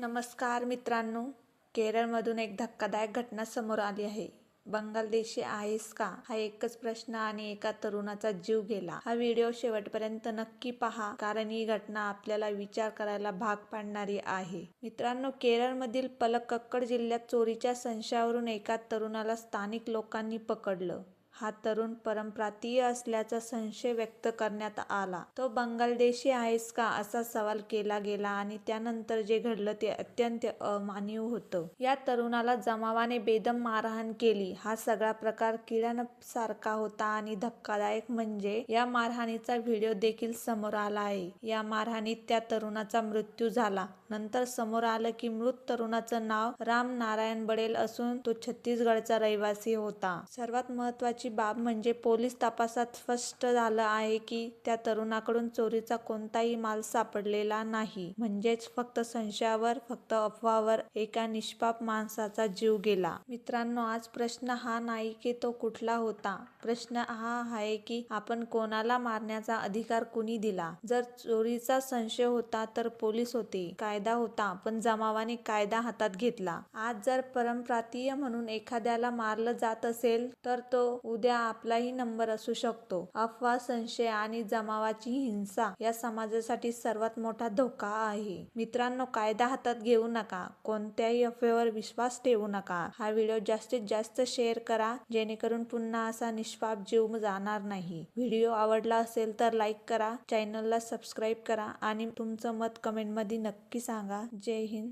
नमस्कार मित्रांनो केरळमधून एक धक्कादायक घटना समोर आली आहे. बंगालदेशी आहेस का? हा एकच प्रश्न आणि एका तरुणाचा जीव गेला. हा व्हिडिओ शेवटपर्यंत नक्की पहा कारण ही घटना आपल्याला विचार करायला भाग पाडणारी आहे. मित्रांनो केरळमधील पलक्कड जिल्ह्यात चोरीच्या संशयावरून एका तरुणाला स्थानिक लोकांनी पकडलं. हा तरुण परप्रांतीय असल्याचा संशय व्यक्त करण्यात आला. तो बंगालदेशी आहेस का? असा सवाल केला गेला आणि त्यानंतर जे घडलं ते अत्यंत अमानवीय होतं. या तरुणाला जमावाने बेदम मारहाण केली. हा सगळा प्रकार किड्यासारखा होता आणि धक्कादायक म्हणजे या मारहाणीचा व्हिडिओ देखील समोर आला आहे. या मारहाणीत त्या तरुणाचा मृत्यू झाला. नंतर समोर आलं की मृत तरुणाचं नाव राम नारायण बडेल असून तो छत्तीसगडचा रहिवासी होता. सर्वात महत्त्वाची बाब म्हणजे पोलीस तपासात स्पष्ट झालं आहे की त्या तरुणाकडून चोरीचा कोणताही माल सापडलेला नाही. म्हणजेच फक्त संशयावर फक्त अफवावर एका निष्पाप माणसाचा जीव गेला. मित्रांनो आज प्रश्न हा नाही की तो कुठला होता. प्रश्न हा आहे की आपण कोणाला मारण्याचा अधिकार कुणी दिला? जर चोरीचा संशय होता तर पोलीस होते कायदा होता पण जमावाने कायदा हातात घेतला. आज जर परमप्रांतीय म्हणून एखाद्याला मारलं जात असेल तर तो उद्या आपलाही नंबर असू शकतो. अफवा संशय आणि जमावाची हिंसा या समाजासाठी सर्वात मोठा धोका आहे. मित्रांनो कायदा हातात घेऊ नका. कोणत्याही अफवेवर विश्वास ठेवू नका. हा व्हिडिओ जास्तीत जास्त शेअर करा जेणेकरून पुन्हा असा निष्पाप जीव जाणार नाही. व्हिडिओ आवडला असेल तर लाईक करा चॅनलला सबस्क्राईब करा आणि तुमचं मत कमेंटमध्ये नक्की सांगा. जय हिंद.